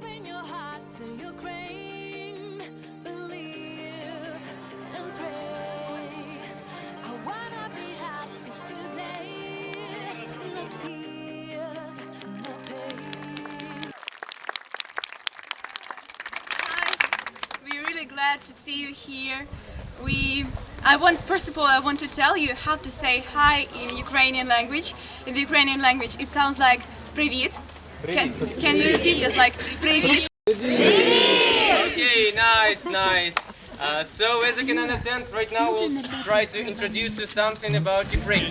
Open your heart to Ukraine. Believe and pray. I wanna be happy today. No tears, no pain. Hi, we're really glad to see you here. We, I want, first of all, I want to tell you how to say hi in Ukrainian language. In the Ukrainian language, it sounds like "привіт." Can, can you repeat just like "привіт"? Okay, nice, nice. Uh, so as you can understand, right now we'll try to introduce you something about Ukraine.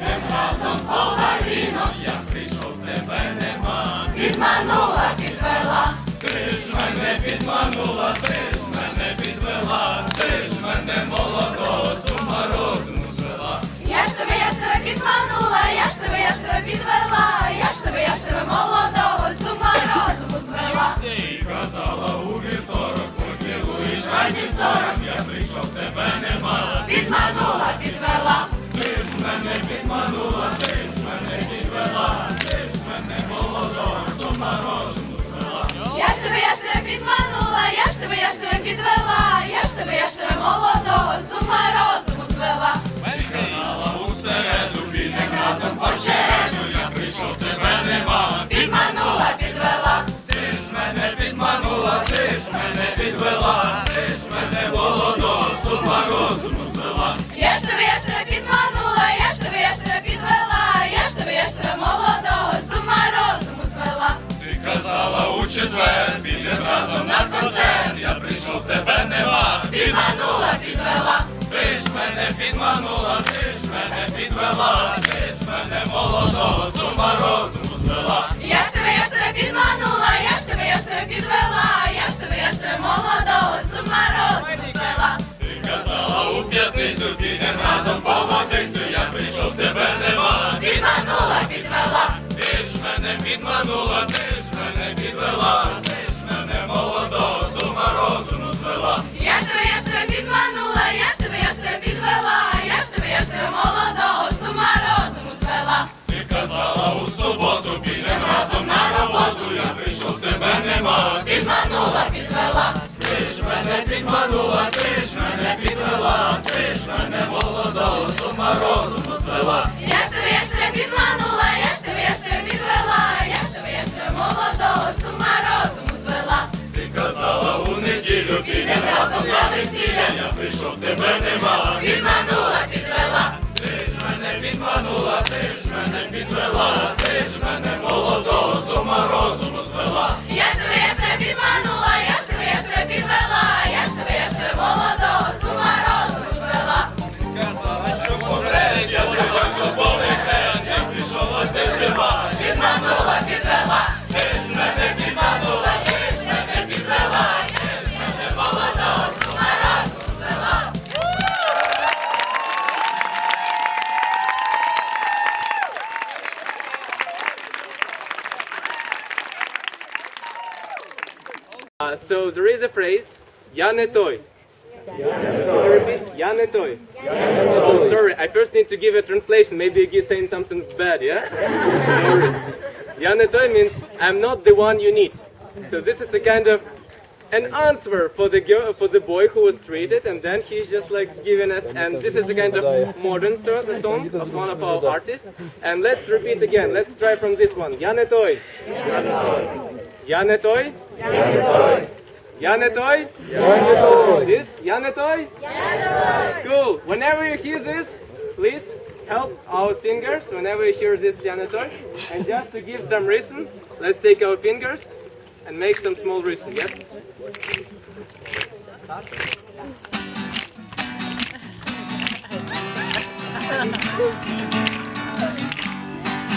Я ж тебе, я ж тебе підманула, я ж тебе, я ж тебе підвела, я ж тебе, я ж тебе молодого з ума розуму звела. І казала у вівторок, поцілуєш Разів сорок я прийшов, тебе нема. Підманула, підвела. ти ж мене підманула, ти ж мене підвела, ти ж мене молодо, сума розуму звела. Я ж тебе, я ж тебе підманула, я ж тебе, я ж тебе підвела, я ж тебе, я ж тебе молодого з ума розуму звела. Підманула, підвела. Ти ж мене підманула, ти ж мене підвела, ти ж мене молодого з ума розуму звела. Я ж тебе, я ж тебе підманула, я ж тебе, я ж тебе підвела, я ж тебе, я ж тебе молодого з розуму звела. Ти казала у четвер, підемо разом на концерт. Я прийшов, тебе нема. Підманула, підвела. Ти ж мене підманула, ти ж мене підвела, ти ж мене молодого з ума розуму звела. Я ж тебе, я ж тебе підманула, я ж тебе, я ж тебе підвела, я ж тебе, я ж тебе молодого з ума розуму звела. Ти казала у п'ятницю, підемо разом по водицю. Я прийшов, тебе нема. Підманула, підвела. Ти ж мене підманула, ти разом на роботу. Я прийшов, тебе нема. Підманула, підвела. Ти ж мене підманула, ти ж мене підвела, ти ж мене молодого з ума розуму звела. Я ж тебе, я ж тебе підманула, я ж тебе, я ж тебе підвела, я ж тебе, я ж тебе молодого з ума розуму звела. Ти казала у неділю, підемо разом на весілля. Я прийшов, тебе нема. Підманула, жива. Підманула, підвела. Ти ж мене підманула, ти ж мене підвела, ти ж мене молодого з ума розуму звела. Uh, so there is a phrase, я не той. Can you repeat? Я не той. Oh, sorry. I first need to give a translation. Maybe you're saying something bad, yeah? sorry. Я не той means I'm not the one you need. So this is a kind of an answer for the girl, for the boy who was treated, and then he's just like giving us. And this is a kind of modern so- the song of one of our artists. And let's repeat again. Let's try from this one. Я не той. Я не той. Я не той? This? Я не той? Cool. Whenever you hear this, please help our singers whenever you hear this Я не той. And just to give some reason, let's take our fingers and make some small reason, yes?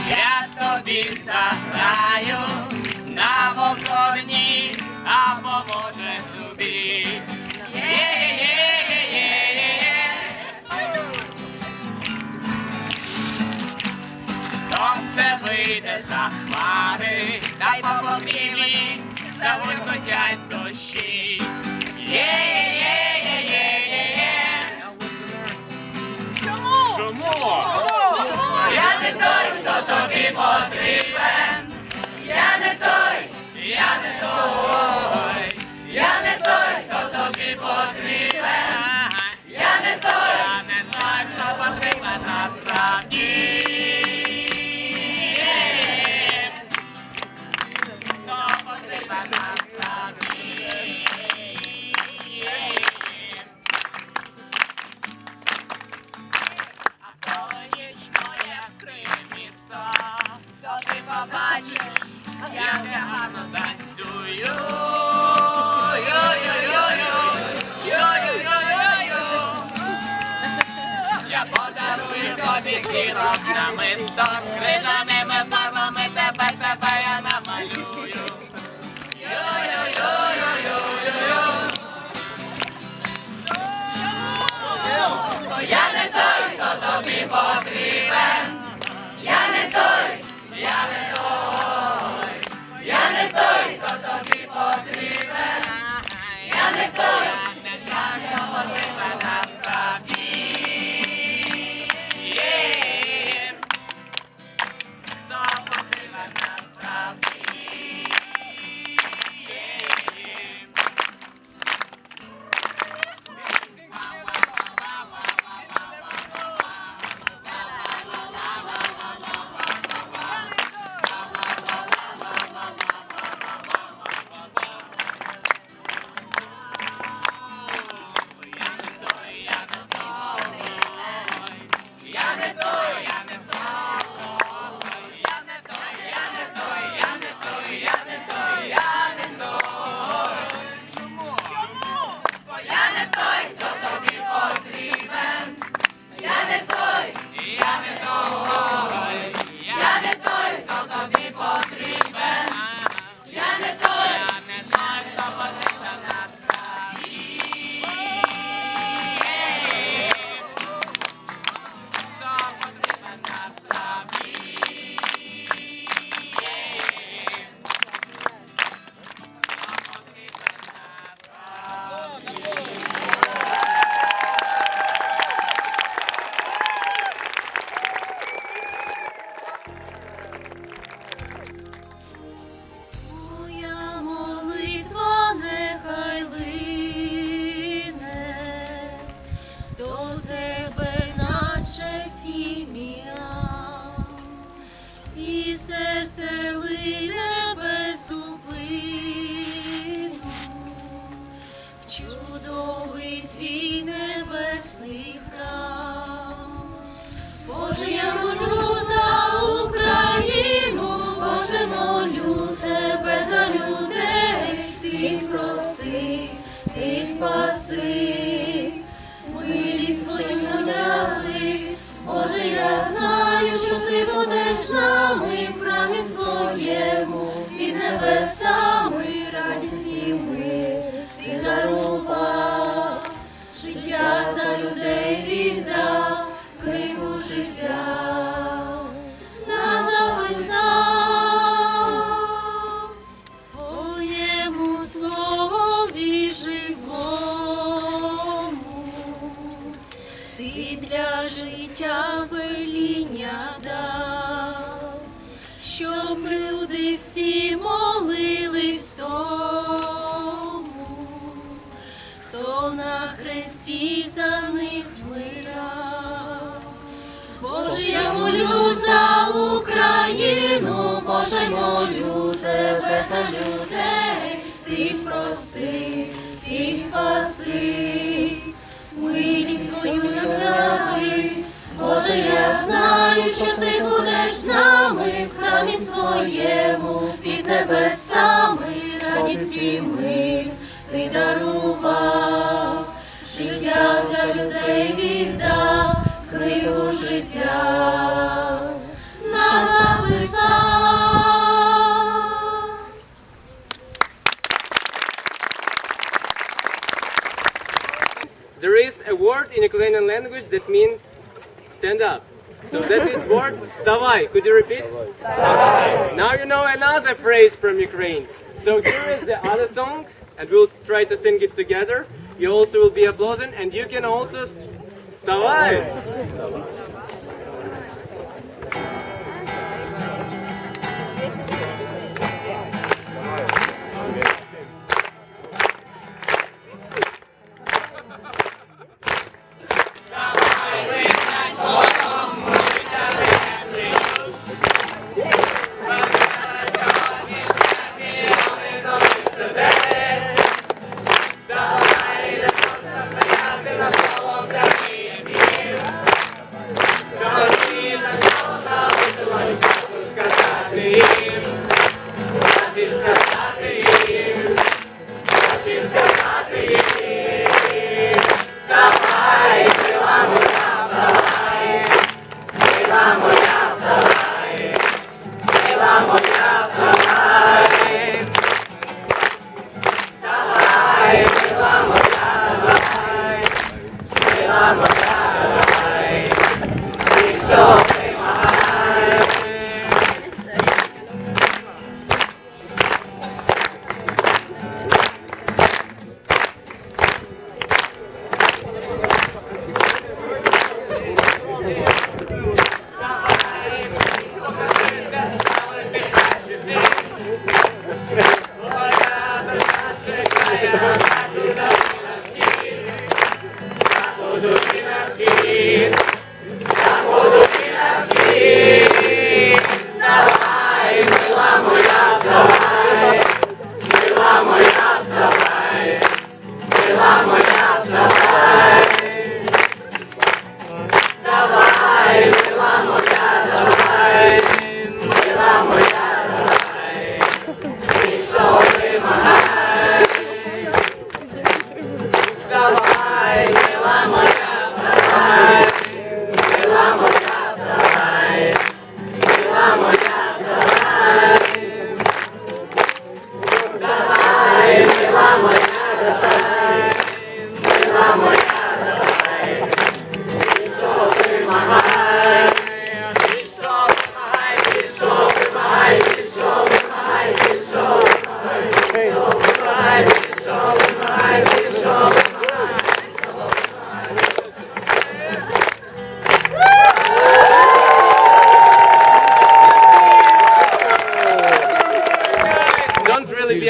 Я тобі заграю на балконі, а поможе тобі. Сонце вийде за хмари, та по покрівлі загуркотять дощі. Чому? Чому? Я не той, хто тобі потрібен. Тобі зірок чудовий твій небесний храм. Боже, я молю за Україну, Боже, молю хресті за них вмирав. Боже, я молю за Україну, Боже, молю тебе за людей, ти проси, ти спаси, милість свою нам яви. Боже, я знаю, що ти будеш з нами в храмі своєму, під небесами радість і мир. Ти дарував, життя за людей віддав, в книгу життя нас записав. There is a word in Ukrainian language that means stand up. So that is word вставай. Could you repeat? Now you know another phrase from Ukraine. So here is the other song, and we'll try to sing it together. you also will be applauding, and you can also st- Stavai.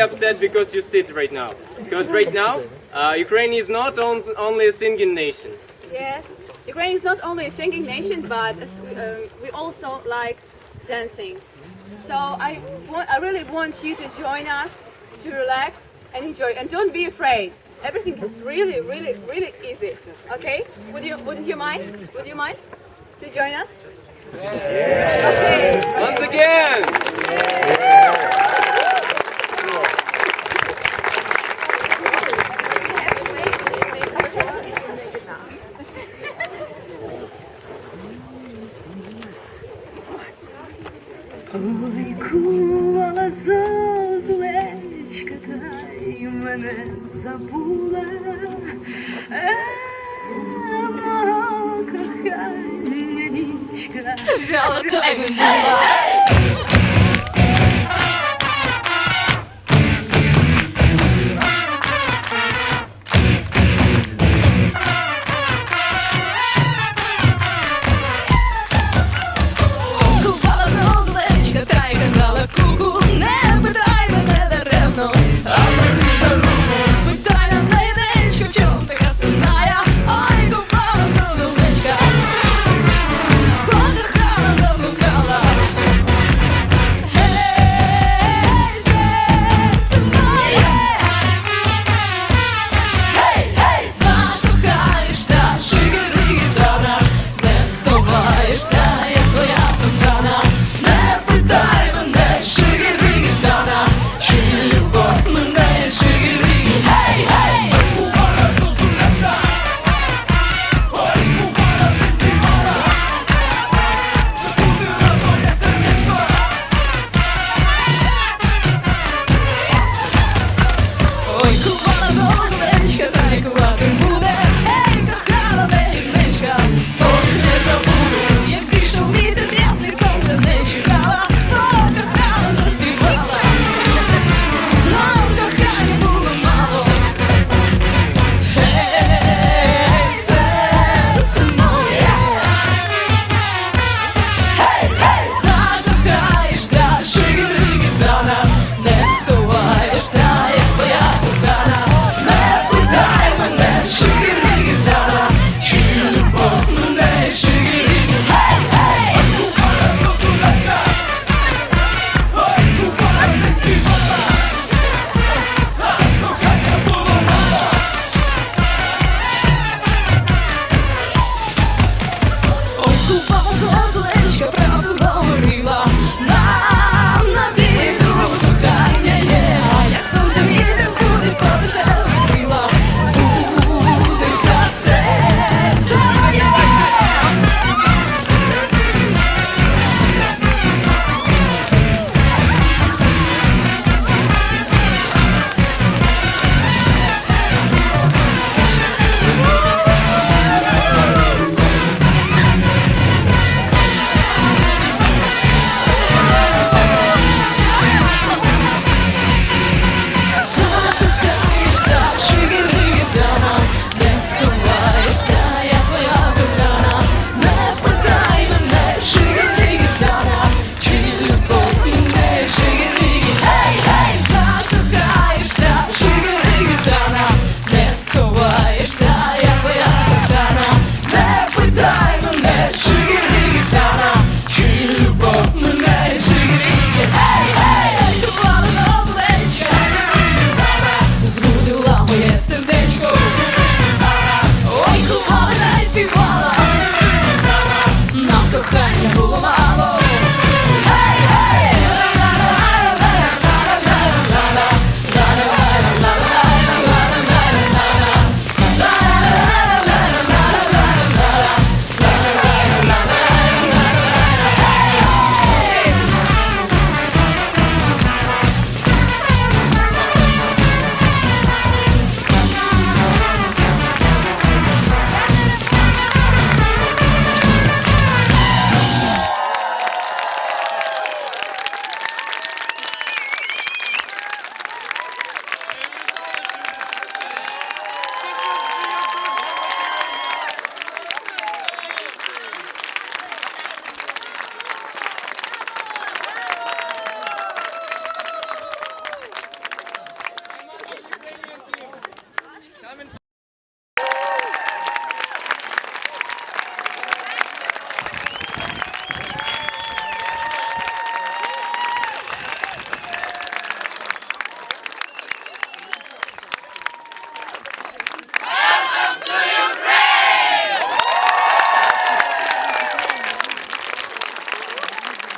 upset because you sit right now. Because right now, uh, Ukraine is not on, only a singing nation. Yes, Ukraine is not only a singing nation, but we, uh, we also like dancing. So I, I really want you to join us, to relax and enjoy, and don't be afraid. Everything is really, really, really easy. Okay? Would you, wouldn't you mind? Would you mind to join us? Yeah. Okay. Once again.